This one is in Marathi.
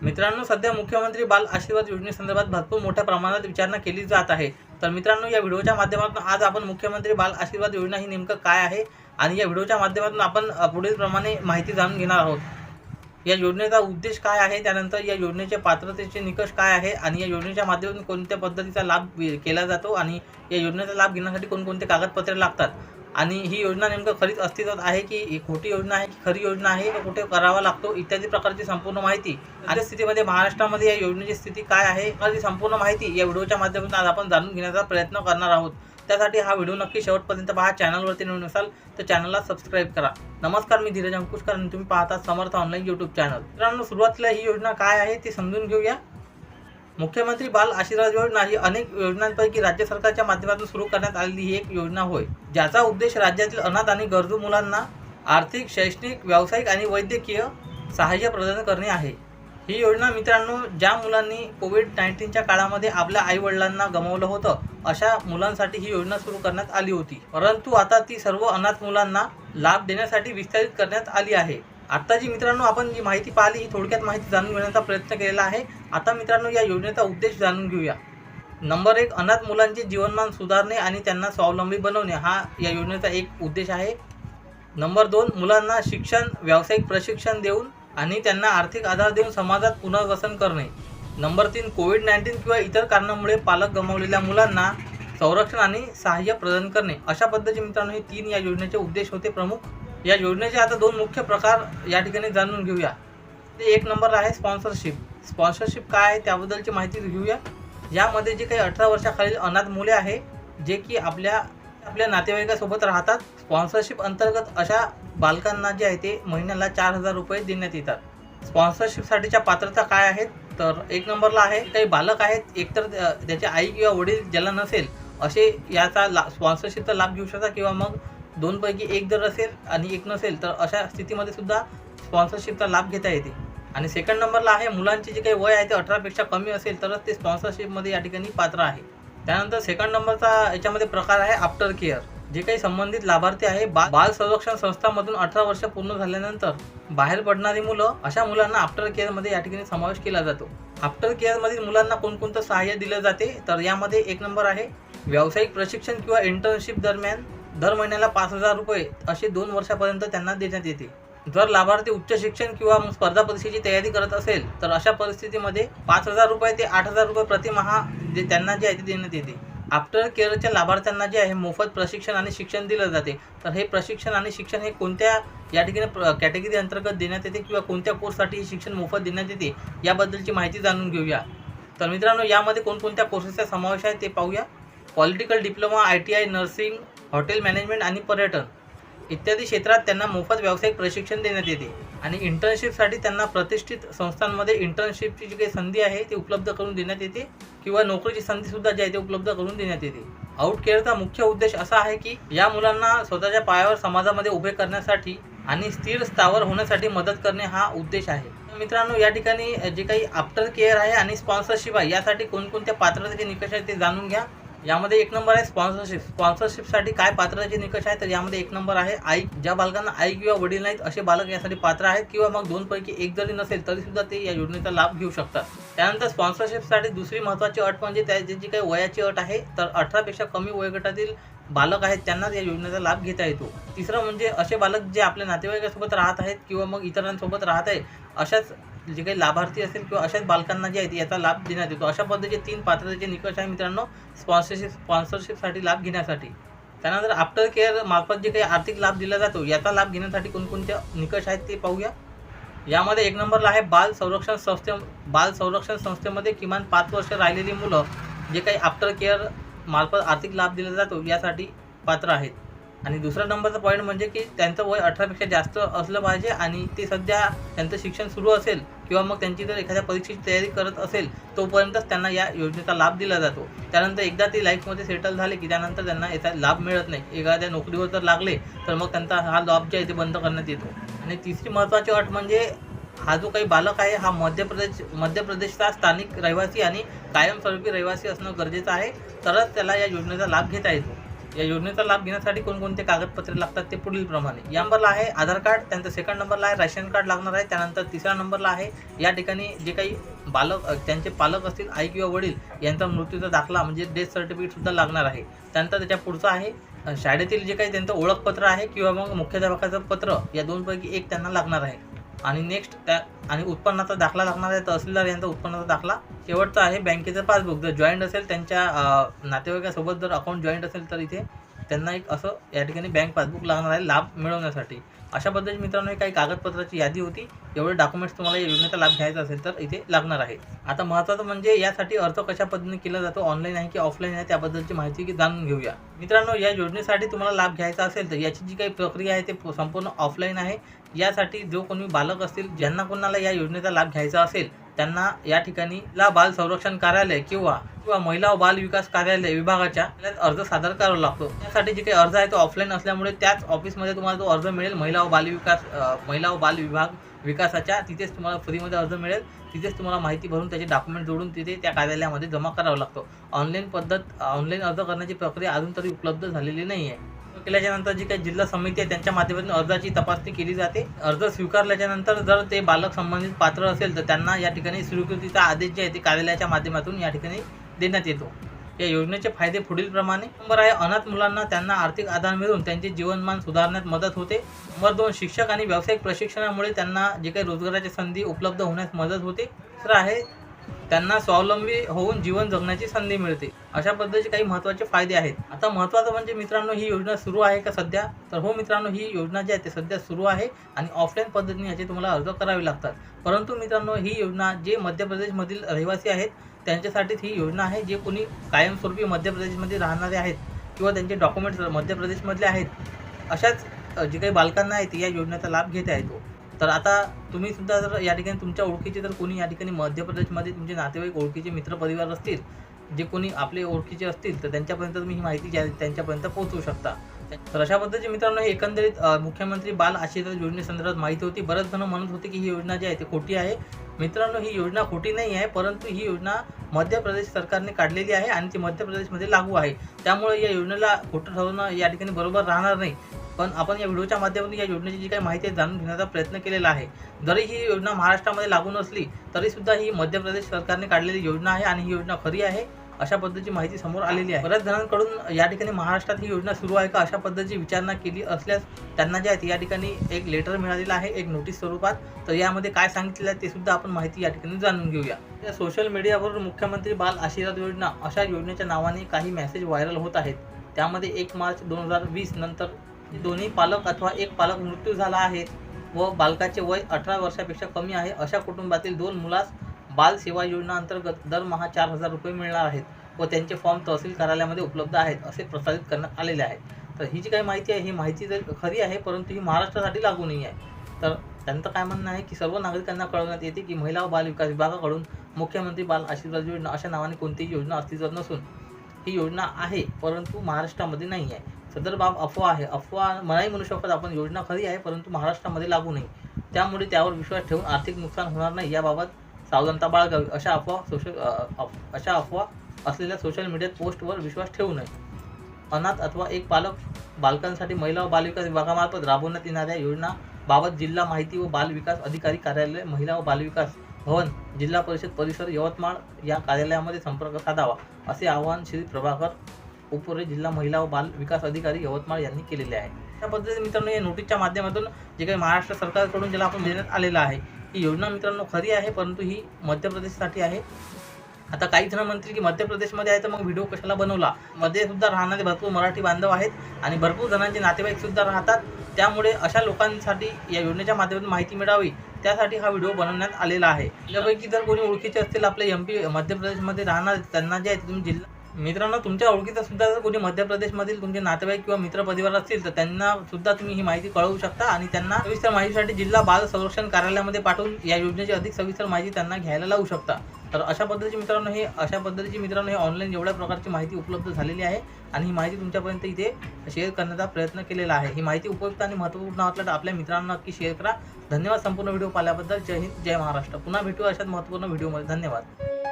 मित्रांनो सध्या मुख्यमंत्री बाल आशीर्वाद योजनेसंदर्भात भरपूर मोठ्या प्रमाणात विचारणा केली जात आहे. तर मित्रांनो या व्हिडिओच्या माध्यमातून आज आपण मुख्यमंत्री बाल आशीर्वाद योजना ही नेमकं काय आहे आणि या व्हिडिओच्या माध्यमातून आपण पुढीलप्रमाणे पुढील प्रमाणे माहिती जाणून घेणार आहोत. या योजनेचा उद्देश काय आहे? त्यानंतर या योजनेचे पात्रतेचे निकष काय आहे आणि या योजनेच्या माध्यमातून कोणत्या पद्धतीचा लाभ केला जातो आणि या योजनेचा लाभ घेण्यासाठी कोणकोणते कागदपत्रे लागतात? आणि ही योजना नेमकं खरीच अस्तित्वात आहे की ही खोटी योजना आहे की खरी योजना आहे का कुठे करावा लागतो इत्यादी प्रकारची संपूर्ण माहिती आणि स्थितीमध्ये महाराष्ट्रामध्ये या योजनेची स्थिती काय आहे याची संपूर्ण माहिती या व्हिडिओच्या माध्यमातून आज आपण जाणून घेण्याचा प्रयत्न करणार आहोत. त्यासाठी हा व्हिडिओ नक्की शेवटपर्यंत पहा चॅनलवरती नवीन असाल तर चॅनलला सबस्क्राईब करा. नमस्कार मी धीरज अंकुशकर आणि तुम्ही पाहता समर्थ ऑनलाईन यूट्यूब चॅनल. मित्रांनो सुरुवातीला ही योजना काय आहे ती समजून घेऊया. मुख्यमंत्री बाल आशीर्वाद योजना ही अनेक योजनांपैकी राज्य सरकारच्या माध्यमातून सुरू करण्यात आलेली ही एक योजना होय. ज्याचा उद्देश राज्यातील अनाथ आणि गरजू मुलांना आर्थिक शैक्षणिक व्यावसायिक आणि वैद्यकीय सहाय्य प्रदान करणे आहे. ही योजना मित्रांनो ज्या मुलांनी कोविड नाईन्टीनच्या काळामध्ये आपल्या आईवडिलांना गमावलं होतं अशा मुलांसाठी ही योजना सुरू करण्यात आली होती. परंतु आता ती सर्व अनाथ मुलांना लाभ देण्यासाठी विस्तारित करण्यात आली आहे. आता जी मित्रांनो आपण जी माहिती पाहिली ही थोडक्यात माहिती जाणून घेण्याचा प्रयत्न केलेला आहे. आता मित्रांनो या योजनेचा उद्देश जाणून घेऊया. नंबर एक अनाथ मुलांचे जीवनमान सुधारणे आणि त्यांना स्वावलंबी बनवणे हा या योजनेचा एक उद्देश आहे. नंबर दोन मुलांना शिक्षण व्यावसायिक प्रशिक्षण देऊन आणि त्यांना आर्थिक आधार देऊन समाजात पुनर्वसन करणे. नंबर तीन कोविड नाईन्टीन किंवा इतर कारणामुळे पालक गमावलेल्या मुलांना संरक्षण आणि सहाय्य प्रदान करणे. अशा पद्धतीचे मित्रांनो हे तीन या योजनेचे उद्देश होते प्रमुख. या योजनेचे आता दोन मुख्य प्रकार या ठिकाणी जाणून घेऊया. ते एक नंबर आहे स्पॉन्सरशिप स्पॉन्सरशिप काय आहे त्याबद्दलची माहिती घेऊया. यामध्ये जे काही अठरा वर्षाखालील अनाथ मुले आहे जे की आपल्या आपल्या नातेवाईकासोबत राहतात स्पॉन्सरशिप अंतर्गत अशा बालकांना जे आहे ते महिन्याला चार हजार रुपये देण्यात येतात. स्पॉन्सरशिपसाठीच्या पात्रता काय आहेत? तर एक नंबरला आहे काही बालक आहेत एकतर त्याचे आई किंवा वडील ज्याला नसेल असे याचा ला स्पॉन्सरशिपचा लाभ घेऊ शकता किंवा मग दोनपैकी एक जर असेल आणि एक नसेल तर अशा स्थितीमध्ये सुद्धा स्पॉन्सरशिपचा लाभ घेता येते. आणि सेकंड नंबरला आहे मुलांचे जे काही वय आहे ते अठरापेक्षा कमी असेल तरच ते स्पॉन्सरशिपमध्ये या ठिकाणी पात्र आहे. त्यानंतर सेकंड नंबरचा याच्यामध्ये प्रकार आहे आफ्टर केअर जे काही संबंधित लाभार्थी आहे बा बाल संरक्षण संस्थामधून अठरा वर्ष पूर्ण झाल्यानंतर बाहेर पडणारी मुलं अशा मुलांना आफ्टर केअरमध्ये या ठिकाणी समावेश केला जातो. आफ्टर केअरमधील मुलांना कोणकोणतं सहाय्य दिलं जाते तर यामध्ये एक नंबर आहे व्यावसायिक प्रशिक्षण किंवा इंटर्नशिप दरम्यान दर महिन्याला पाच हजार रुपये असे दोन वर्षापर्यंत त्यांना देण्यात येते. जर लाभार्थी उच्च शिक्षण किंवा मग स्पर्धा परीक्षेची तयारी करत असेल तर अशा परिस्थितीमध्ये पाच हजार रुपये ते आठ हजार रुपये प्रतिमहा जे त्यांना जे आहे ते देण्यात येते. आफ्टर केअरच्या लाभार्थ्यांना जे आहे मोफत प्रशिक्षण आणि शिक्षण दिलं जाते. तर हे प्रशिक्षण आणि शिक्षण हे कोणत्या या ठिकाणी कॅटेगरी अंतर्गत देण्यात येते किंवा कोणत्या कोर्ससाठी हे शिक्षण मोफत देण्यात येते याबद्दलची माहिती जाणून घेऊया. तर मित्रांनो यामध्ये कोणकोणत्या कोर्सेसचा समावेश आहे ते पाहूया. Political diploma I T I nursing hotel management आणि पर्यटन इत्यादी क्षेत्रात त्यांना मोफत व्यावसायिक प्रशिक्षण देण्यात येते. आणि इंटर्नशिपसाठी त्यांना प्रतिष्ठित संस्थांमध्ये इंटर्नशिपची जी काही संधी आहे ती उपलब्ध करून देण्यात येते किंवा नोकरीची संधीसुद्धा जी आहे ती उपलब्ध करून देण्यात येते. आउट केअरचा मुख्य उद्देश असा आहे की या मुलांना स्वतःच्या पायावर समाजामध्ये उभे करण्यासाठी आणि स्थिर स्थावर होण्यासाठी मदत करणे हा उद्देश आहे. मित्रांनो या ठिकाणी जे काही आफ्टर केअर आहे आणि स्पॉन्सरशिप आहे यासाठी कोणकोणत्या पात्रतेचे निकष आहेत ते जाणून घ्या. यामध्ये एक नंबर आहे स्पॉन्सरशिप स्पॉन्सरशिपसाठी काय पात्रतेचे निकष आहेत तर यामध्ये एक नंबर आहे आई. ज्या बालकांना आई किंवा वडील नाहीत असे बालक यासाठी पात्र आहेत किंवा मग दोनपैकी एक जरी नसेल तरी सुद्धा ते या योजनेचा लाभ घेऊ शकतात. त्यानंतर स्पॉन्सरशिपसाठी दुसरी महत्त्वाची अट म्हणजे त्याची काही वयाची अट आहे तर अठरापेक्षा कमी वयोगटातील बालक आहेत त्यांनाच या योजनेचा लाभ घेता येतो. तिसरं म्हणजे असे बालक जे आपल्या नातेवाईकासोबत राहत आहेत किंवा मग इतरांसोबत राहत आहे अशाच जे काही लाभार्थी असेल किंवा अशाच बालकांना जे आहेत याचा लाभ देण्यात येतो. अशा पद्धतीचे तीन पात्रतेचे निकष आहे मित्रांनो स्पॉन्सरशिप स्पॉन्सरशिपसाठी लाभ घेण्यासाठी. त्यानंतर आफ्टर केअर मार्फत जे काही आर्थिक लाभ दिला जातो याचा लाभ घेण्यासाठी कोणकोणते निकष आहेत ते पाहूया. यामध्ये एक नंबरला आहे बाल संरक्षण संस्थे बाल संरक्षण संस्थेमध्ये किमान पाच वर्ष राहिलेली मुलं जे काही आफ्टर केअर मार्फत आर्थिक लाभ दिला जातो यासाठी पात्र आहेत. आणि दुसरा नंबरचा पॉईंट म्हणजे की त्यांचं वय अठरापेक्षा जास्त असलं पाहिजे आणि ते सध्या त्यांचं शिक्षण सुरू असेल किंवा मग त्यांची जर एखाद्या परीक्षेची तयारी करत असेल तोपर्यंतच त्यांना या योजनेचा लाभ दिला जातो. त्यानंतर एकदा ते लाईफमध्ये सेटल झाले की त्यानंतर त्यांना याचा लाभ मिळत नाही. एखाद्या नोकरीवर जर लागले तर मग त्यांचा हा लाभ जे आहे ते बंद करण्यात येतो. आणि तिसरी महत्त्वाची अट म्हणजे हा जो काही बालक आहे हा मध्य प्रदेश मध्य प्रदेशचा स्थानिक रहिवासी आणि कायमस्वरूपी रहिवासी असणं गरजेचं आहे. तरच त्याला या योजनेचा लाभ घेता येतो. या योजनेचा लाभ घेण्यासाठी कोणकोणते कागदपत्रे लागतात ते पुढील प्रमाणे. या नंबरला आहे आधार कार्ड त्यानंतर सेकंड नंबरला आहे राशन कार्ड लागणार आहे त्यानंतर तिसऱ्या नंबरला आहे या ठिकाणी जे काही बालक त्यांचे पालक असतील आई किंवा वडील यांचा मृत्यूचा दाखला म्हणजे डेथ सर्टिफिकेटसुद्धा लागणार आहे. त्यानंतर त्याच्या पुढचं आहे शाळेतील जे काही त्यांचं ओळखपत्र आहे किंवा मग मुख्याध्यापकाचं पत्र या दोनपैकी एक त्यांना लागणार आहे. आणि नेक्स्ट त्या आणि उत्पन्नाचा दाखला लागणार आहे तहसीलदार यांचा उत्पन्नाचा दाखला शेवटचा आहे बँकेचं पासबुक. जर जॉईंट असेल त्यांच्या नातेवाईकासोबत जर अकाउंट जॉईंट असेल तर इथे त्यांना एक असं या ठिकाणी बँक पासबुक लागणार आहे लाभ मिळवण्यासाठी. अशा पद्धतीने मित्रांनो काही कागदपत्राची यादी होती. एवढे डॉक्युमेंट्स तुम्हाला या योजनेचा लाभ घ्यायचा असेल तर इथे लागणार आहे. आता महत्त्वाचं म्हणजे यासाठी अर्ज कशा पद्धतीने केला जातो ऑनलाईन आहे की ऑफलाईन आहे त्याबद्दलची माहिती जाणून घेऊया. मित्रांनो या योजनेसाठी तुम्हाला लाभ घ्यायचा असेल तर याची जी काही प्रक्रिया आहे ते संपूर्ण ऑफलाईन आहे. यासाठी जो कोणी बालक असतील ज्यांना कोणाला या योजनेचा लाभ घ्यायचा असेल त्यांना या ठिकाणी ला बाल संरक्षण कार्यालय किंवा किंवा महिला व बाल विकास कार्यालय विभागाच्या अर्ज सादर करावा लागतो. त्यासाठी जे काही अर्ज आहे तो ऑफलाईन असल्यामुळे त्याच ऑफिसमध्ये तुम्हाला तो अर्ज मिळेल. महिला व बाल विकास महिला व बाल विभाग विकासाच्या तिथेच तुम्हाला फ्रीमध्ये अर्ज मिळेल. तिथेच तुम्हाला माहिती भरून त्याचे डॉक्युमेंट जोडून तिथे त्या कार्यालयामध्ये जमा करावा लागतो. ऑनलाईन पद्धत ऑनलाईन अर्ज करण्याची प्रक्रिया अजून तरी उपलब्ध झालेली नाही आहे केल्याच्यानंतर जी काही जिल्हा समिती आहे त्यांच्या माध्यमातून अर्जाची तपासणी केली जाते. अर्ज स्वीकारल्याच्यानंतर जर ते बालक संबंधित पात्र असेल तर त्यांना या ठिकाणी स्वीकृतीचा आदेश जे आहे ते कार्यालयाच्या माध्यमातून या ठिकाणी देण्यात येतो. या योजनेचे फायदे पुढीलप्रमाणे नंबर आहे अनाथ मुलांना त्यांना आर्थिक आधार मिळून त्यांचे जीवनमान सुधारण्यात मदत होते. नंबर दोन शिक्षक आणि व्यावसायिक प्रशिक्षणामुळे त्यांना जे काही रोजगाराची संधी उपलब्ध होण्यास मदत होते. दुसरं आहे त्यांना स्वावलंबी होऊन जीवन जगण्याची संधी मिळते. अशा पद्धतीचे काही महत्त्वाचे फायदे आहेत. आता महत्त्वाचं म्हणजे मित्रांनो ही योजना सुरू आहे का सध्या? तर हो मित्रांनो ही योजना जी आहे ते सध्या सुरू आहे आणि ऑफलाईन पद्धतीने याचे तुम्हाला अर्ज करावे लागतात. परंतु मित्रांनो ही योजना जे मध्य प्रदेशमधील रहिवासी आहेत त्यांच्यासाठीच ही योजना आहे जे कोणी कायमस्वरूपी मध्य प्रदेशमध्ये राहणारे आहेत किंवा त्यांचे डॉक्युमेंट्स मध्य प्रदेशमधले आहेत अशाच जे काही बालकांना आहेत या योजनेचा लाभ घेत आहे तो तर आता तुम्ही सुद्धा जर या ठिकाणी तुमच्या ओळखीचे जर कोणी या ठिकाणी मध्य प्रदेशमध्ये तुमचे नातेवाईक ओळखीचे मित्रपरिवार असतील जे कोणी आपले ओळखीचे असतील तर त्यांच्यापर्यंत तुम्ही ही माहिती ज्या त्यांच्यापर्यंत पोहोचवू शकता. तर अशा पद्धतीचे मित्रांनो हे एकंदरीत मुख्यमंत्री बाल आशीर्वाद योजनेसंदर्भात माहिती होती. बरेच जण म्हणत होते की ही योजना जी आहे ती खोटी आहे. मित्रांनो ही योजना खोटी नाही आहे परंतु ही योजना मध्य प्रदेश सरकारने काढलेली आहे आणि ती मध्य प्रदेशमध्ये लागू आहे. त्यामुळे या योजनेला खोटं ठरवणं या ठिकाणी बरोबर राहणार नाही. पण आपण या व्हिडिओच्या माध्यमातून या योजनेची जी काही माहिती जाणून घेण्याचा प्रयत्न केलेला आहे. जरी ही योजना महाराष्ट्रामध्ये लागू नसली तरीसुद्धा ही मध्य प्रदेश सरकारने काढलेली योजना आहे आणि ही योजना खरी आहे अशा पद्धतीची माहिती समोर आलेली आहे. बऱ्याच जणांकडून या ठिकाणी महाराष्ट्रात ही योजना सुरू आहे का अशा पद्धतीची विचारणा केली असल्यास त्यांना जे आहे या ठिकाणी एक लेटर मिळालेलं आहे एक नोटीस स्वरूपात. तर यामध्ये काय सांगितलेलं आहे ते सुद्धा आपण माहिती या ठिकाणी जाणून घेऊया. या सोशल मीडियावर मुख्यमंत्री बाल आशीर्वाद योजना अशा योजनेच्या नावाने काही मेसेज व्हायरल होत आहेत. त्यामध्ये एक मार्च दोन हजार वीस नंतर दोन्ही पालक अथवा एक पालक मृत्यू झाला आहे व बालकाचे वय अठरा वर्षापेक्षा कमी आहे अशा कुटुंबातील दोन मुलास बाल सेवा योजना अंतर्गत दरमहा चार हजार रुपये मिळणार आहेत व त्यांचे फॉर्म तहसील कार्यालयामध्ये उपलब्ध आहेत असे प्रसारित करण्यात आलेले आहे. तर ही जी काही माहिती आहे ही माहिती जर खरी आहे परंतु ही महाराष्ट्रासाठी लागू नाही आहे. तर त्यांचं काय म्हणणं आहे की सर्व नागरिकांना कळवण्यात येते की महिला व बाल विकास विभागाकडून मुख्यमंत्री बाल आशीर्वाद योजना अशा नावाने कोणतीही योजना अस्तित्वात नसून ही योजना आहे परंतु महाराष्ट्रामध्ये नाही आहे. सदर बाब अफवा आहे. अफवा नाही म्हणू शकत आपण योजना खरी आहे परंतु महाराष्ट्रामध्ये लागू नाही त्यामुळे त्यावर विश्वास ठेवून आर्थिक नुकसान होणार नाही याबाबत सावधानता बाळगावी. अशा अफवा सोशल अशा अफवा असलेल्या सोशल मीडियात पोस्टवर विश्वास ठेवू नये. अनाथ अथवा एक पालक बालकांसाठी महिला व बालविकास विभागामार्फत राबवण्यात येणाऱ्या योजनाबाबत जिल्हा माहिती व बालविकास अधिकारी कार्यालय महिला व बालविकास भवन जिल्हा परिषद परिसर यवतमाळ या कार्यालयामध्ये संपर्क साधावा असे आवाहन श्री प्रभाकर उपरे जिल्हा महिला व बाल विकास अधिकारी यवतमाळ यांनी केलेले आहे. त्या पद्धतीने मित्रांनो या नोटीसच्या माध्यमातून जे काही महाराष्ट्र सरकारकडून ज्याला आपण देण्यात आलेलं आहे ही योजना मित्रांनो खरी आहे परंतु ही मध्य प्रदेशसाठी आहे. आता काही जण म्हणतील की मध्य प्रदेशमध्ये आहे तर मग व्हिडिओ कशाला बनवला? मध्ये सुद्धा राहणारे भरपूर मराठी बांधव आहेत आणि भरपूर जणांचे नातेवाईक सुद्धा राहतात. त्यामुळे अशा लोकांसाठी या योजनेच्या माध्यमातून माहिती मिळावी त्यासाठी हा व्हिडिओ बनवण्यात आलेला आहे. त्यापैकी जर कोणी ओळखीचे असतील आपले एम पी मध्य प्रदेशमध्ये राहणार त्यांना जे आहे तुम्ही जिल्हा मित्रांनो तुमच्या ओळखीचा सुद्धा जर कोणी मध्य प्रदेशमधील तुमचे नातेवाईक किंवा मित्र परिवार असतील तर त्यांना सुद्धा तुम्ही ही माहिती कळवू शकता आणि त्यांना सविस्तर माहितीसाठी जिल्हा बाल संरक्षण कार्यालयामध्ये पाठवून या योजनेची अधिक सविस्तर माहिती त्यांना घ्यायला लावू शकता. तर अशा पद्धतीची मित्रांनो हे अशा पद्धतीची मित्रांनो हे ऑनलाईन एवढ्या प्रकारची माहिती उपलब्ध झालेली आहे आणि ही माहिती तुमच्यापर्यंत इथे शेअर करण्याचा प्रयत्न केलेला आहे. ही माहिती उपयुक्त आणि महत्त्वपूर्ण वाटलं तर आपल्या मित्रांना नक्की शेअर करा. धन्यवाद संपूर्ण व्हिडिओ पाहिल्याबद्दल. जय हिंद जय महाराष्ट्र. पुन्हा भेटू अशाच महत्त्वपूर्ण व्हिडिओमध्ये. धन्यवाद.